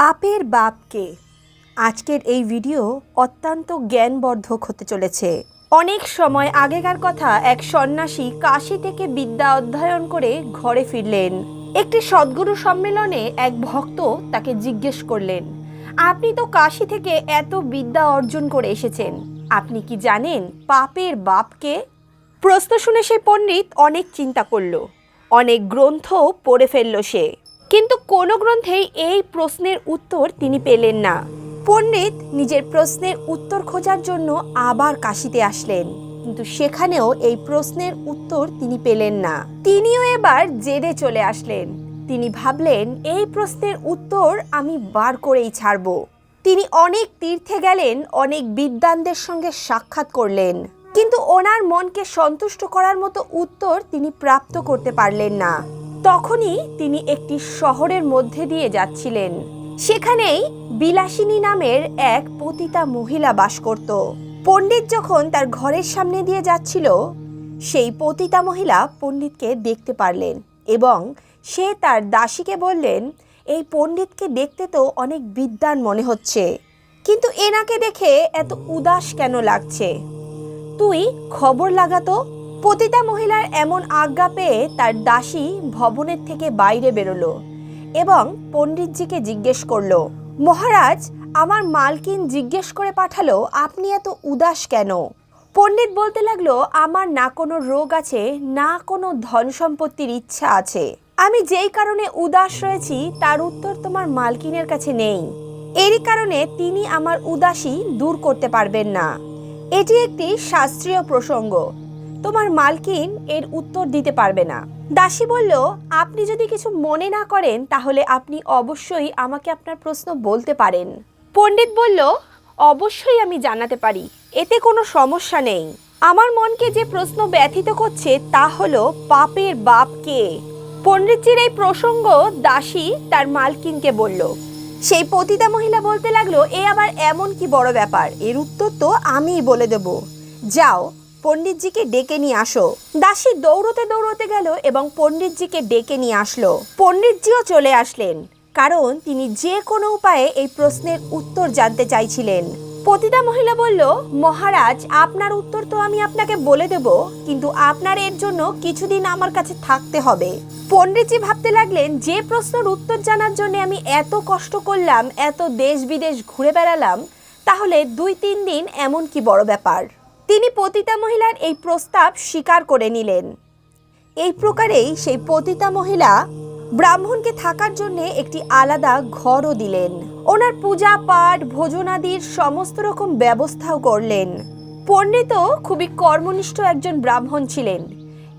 পাপের বাপকে। আজকের এই ভিডিও অত্যন্ত জ্ঞানবর্ধক হতে চলেছে। অনেক সময় আগেকার কথা এক সন্ন্যাসী কাশি থেকে বিদ্যা অধ্যয়ন করে ঘরে ফিরলেন। একটি সদ্গুরু সম্মেলনে এক ভক্ত তাকে জিজ্ঞেস করলেন, আপনি তো কাশি থেকে এত বিদ্যা অর্জন করে এসেছেন, আপনি কি জানেন পাপের বাপকে? প্রশ্ন শুনে সেই পণ্ডিত অনেক চিন্তা করল, অনেক গ্রন্থ পড়ে ফেলল সে। কিন্তু কোনো গ্রন্থেই এই প্রশ্নের উত্তর তিনি পেলেন না। পণ্ডিত নিজের প্রশ্নের উত্তর খোঁজার জন্য আবার কাশিতে আসলেন, কিন্তু সেখানেও এই প্রশ্নের উত্তর তিনি পেলেন না। তিনিও এবার জেদে চলে আসলেন। তিনি ভাবলেন, এই প্রশ্নের উত্তর আমি বার করেই ছাড়ব। তিনি অনেক তীর্থে গেলেন, অনেক বিদ্বানদের সঙ্গে সাক্ষাৎ করলেন, কিন্তু ওনার মনকে সন্তুষ্ট করার মতো উত্তর তিনি প্রাপ্ত করতে পারলেন না। তখনই তিনি একটি শহরের মধ্যে দিয়ে যাচ্ছিলেন। সেখানেই বিলাসিনী নামের এক পতিতা মহিলা বাস করত। পণ্ডিত যখন তার ঘরের সামনে দিয়ে যাচ্ছিল, সেই পতিতা মহিলা পণ্ডিতকে দেখতে পারলেন এবং সে তার দাসীকে বললেন, এই পণ্ডিতকে দেখতে তো অনেক বিদ্বান মনে হচ্ছে, কিন্তু এনাকে দেখে এত উদাস কেন লাগছে? তুই খবর লাগাতো পতিতা মহিলার এমন আজ্ঞা পেয়ে তার দাসী ভবনের থেকে বাইরে বেরোলো এবং পণ্ডিতজিকে জিজ্ঞেস করল, মহারাজ, আমার মালকিন জিজ্ঞেস করে পাঠালো, আপনি এত উদাস কেন? পণ্ডিত বলতে লাগল, আমার না কোনো রোগ আছে, না কোনো ধন সম্পত্তির ইচ্ছা আছে। আমি যেই কারণে উদাস রয়েছি, তার উত্তর তোমার মালকিনের কাছে নেই। এরই কারণে তিনি আমার উদাসী দূর করতে পারবেন না। এটি একটি শাস্ত্রীয় প্রসঙ্গ। তোমার মালকিন এর উত্তর দিতে পারবে না। দাসী বলল, আপনি যদি কিছু মনে না করেন, তাহলে আপনি অবশ্যই আমাকে আপনার প্রশ্ন বলতে পারেন। পণ্ডিত বলল, অবশ্যই আমি জানাতে পারি, এতে কোনো সমস্যা নেই। আমার মনকে যে প্রশ্ন ব্যথিত করছে, তা হলো, পাপের বাপ কে? পণ্ডিতজির এই প্রসঙ্গ দাসী তার মালকিনকে বলল। সেই পতিতা মহিলা বলতে লাগল, এ আবার এমন কি বড় ব্যাপার? এর উত্তর তো আমিই বলে দেব। যাও পণ্ডিতজিকে ডেকে নিয়ে আসো। দাসী দৌড়তে দৌড়তে গেল এবং পণ্ডিতজিকে ডেকে নিয়ে আসলো। পণ্ডিতজিও চলে আসলেন, কারণ তিনি যে কোনো উপায়ে এই প্রশ্নের উত্তর জানতে চাইছিলেন। পতিতা মহিলা বলল, মহারাজ, আপনার উত্তর তো আমি আপনাকে বলে দেব, কিন্তু আপনার এর জন্য কিছুদিন আমার কাছে থাকতে হবে। পণ্ডিতজি ভাবতে লাগলেন, যে প্রশ্নের উত্তর জানার জন্য আমি এত কষ্ট করলাম, এত দেশ বিদেশ ঘুরে বেড়ালাম, তাহলে দুই তিন দিন এমন কি বড় ব্যাপার? তিনি পতিতা মহিলার এই প্রস্তাব স্বীকার করে নিলেন। এই প্রকারেই সেই পতিতা মহিলা ব্রাহ্মণকে থাকার জন্য একটি আলাদা ঘরও দিলেন। ওনার পূজা পাঠ, ভোজনাদির সমস্ত রকম ব্যবস্থাও করলেন। পণ্ডিতও খুবই কর্মনিষ্ঠ একজন ব্রাহ্মণ ছিলেন।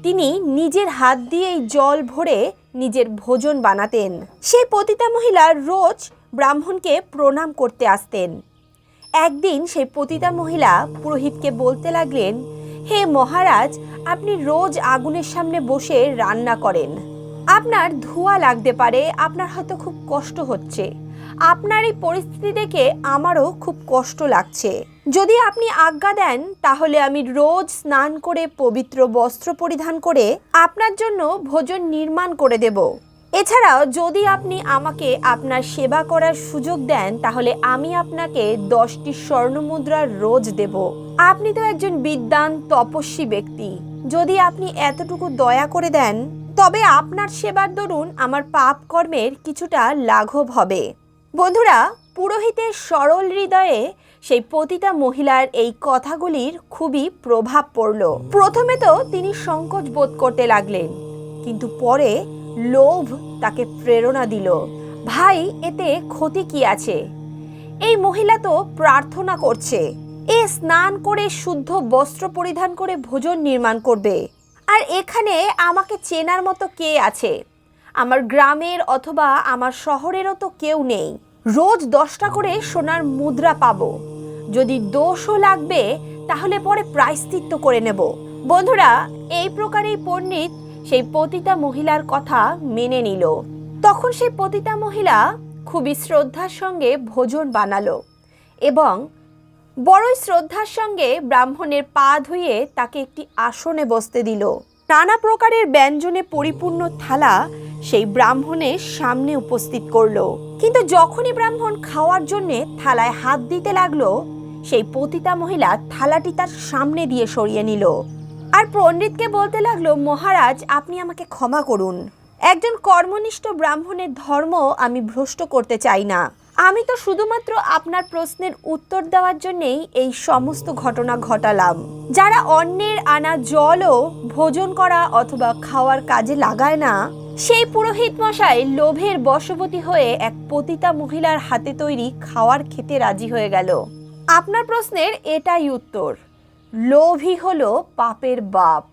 তিনি নিজের হাত দিয়েই জল ভরে নিজের ভোজন বানাতেন। সেই পতিতা মহিলা রোজ ব্রাহ্মণকে প্রণাম করতে আসতেন। একদিন সেই পতিতা মহিলা পুরোহিতকে বলতে লাগলেন, হে মহারাজ, আপনি রোজ আগুনের সামনে বসে রান্না করেন। আপনার ধোঁয়া লাগতে পারে, আপনার হয়তো খুব কষ্ট হচ্ছে। আপনার এই পরিস্থিতি দেখে আমারও খুব কষ্ট লাগছে। যদি আপনি আজ্ঞা দেন, তাহলে আমি রোজ স্নান করে পবিত্র বস্ত্র পরিধান করে আপনার জন্য ভোজন নির্মাণ করে দেব। এছাড়াও যদি আপনি আমাকে আপনার সেবা করার সুযোগ দেন, তাহলে আমি আপনাকে দশটি স্বর্ণমুদ্রার রোজ দেব। আপনি তো একজন বিদ্বান, তপস্বী ব্যক্তি। যদি আপনি এতটুকু দয়া করে দেন, তবে আপনার সেবার দরুন আমার পাপ কর্মের কিছুটা লাঘব হবে। বন্ধুরা, পুরোহিতের সরল হৃদয়ে সেই পতিতা মহিলার এই কথাগুলির খুবই প্রভাব পড়ল। প্রথমে তো তিনি সংকোচ বোধ করতে লাগলেন, কিন্তু পরে লোভ তাকে প্রেরণা দিল। ভাই, এতে ক্ষতি কি আছে? এই মহিলা তো প্রার্থনা করছে। এ স্নান করে শুদ্ধ বস্ত্র পরিধান করে ভোজন নির্মাণ করবে। আর এখানে আমাকে চেনার মতো কে আছে? আমার গ্রামের অথবা আমার শহরেরও তো কেউ নেই। রোজ দশটা করে সোনার মুদ্রা পাবো। যদি দোষও লাগবে, তাহলে পরে প্রায়শ্চিত্ত করে নেব। বন্ধুরা, এই প্রকারেই পণ্ডিত সেই পতিতা মহিলার কথা মেনে নিল। তখন সেই পতিতা মহিলা খুবই শ্রদ্ধার সঙ্গে ভোজন বানালো এবং বড়ই শ্রদ্ধার সঙ্গে ব্রাহ্মণের পা ধুয়ে তাকে একটি আসনে বসতে দিল। নানা প্রকারের ব্যঞ্জনে পরিপূর্ণ থালা সেই ব্রাহ্মণের সামনে উপস্থিত করল। কিন্তু যখনই ব্রাহ্মণ খাওয়ার জন্যে থালায় হাত দিতে লাগল, সেই পতিতা মহিলা থালাটি তার সামনে দিয়ে সরিয়ে নিল। আর পণ্ডিতকে বলতে লাগল, মহারাজ, আপনি আমাকে ক্ষমা করুন। একজন কর্মনিষ্ঠ ব্রাহ্মণের ধর্ম আমি ভ্রষ্ট করতে চাই না। আমি তো শুধুমাত্র আপনার প্রশ্নের উত্তর দেওয়ার জন্যেই এই সমস্ত ঘটনা ঘটালাম। যারা অন্যের আনা জলও ভোজন করা অথবা খাওয়ার কাজে লাগায় না, সেই পুরোহিত মশাই লোভের বশবতী হয়ে এক পতিতা মহিলার হাতে তৈরি খাওয়ার খেতে রাজি হয়ে গেল। আপনার প্রশ্নের এটাই উত্তর। লোভই হলো পাপের বাপ।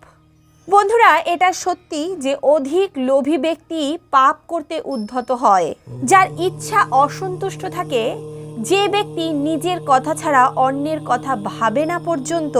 বন্ধুরা, এটা সত্যি যে অধিক লোভী ব্যক্তি পাপ করতে উদ্ধত হয়। যার ইচ্ছা অসন্তুষ্ট থাকে, যে ব্যক্তি নিজের কথা ছাড়া অন্যের কথা ভাবে না পর্যন্ত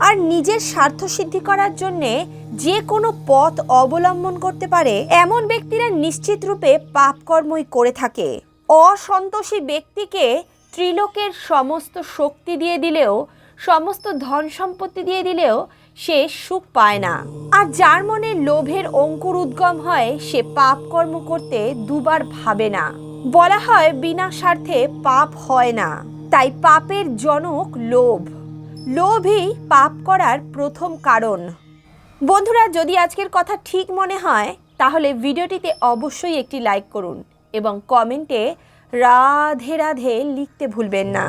আর নিজের স্বার্থ সিদ্ধি করার জন্যে যে কোনো পথ অবলম্বন করতে পারে, এমন ব্যক্তিরা নিশ্চিত রূপে পাপকর্মই করে থাকে। অসন্তোষী ব্যক্তিকে ত্রিলোকের সমস্ত শক্তি দিয়ে দিলেও সমস্ত ধন সম্পত্তি দিয়ে দিলেও সে সুখ পায় না। আর যার মনে লোভের অঙ্কুর উদ্গম হয়, সে পাপ কর্ম করতে দুবার ভাবে না। বলা হয়, বিনা স্বার্থে পাপ হয় না। তাই পাপের জনক লোভ। লোভই পাপ করার প্রথম কারণ। বন্ধুরা, যদি আজকের কথা ঠিক মনে হয়, তাহলে ভিডিওটিতে অবশ্যই একটি লাইক করুন এবং কমেন্টে রাধে রাধে লিখতে ভুলবেন না।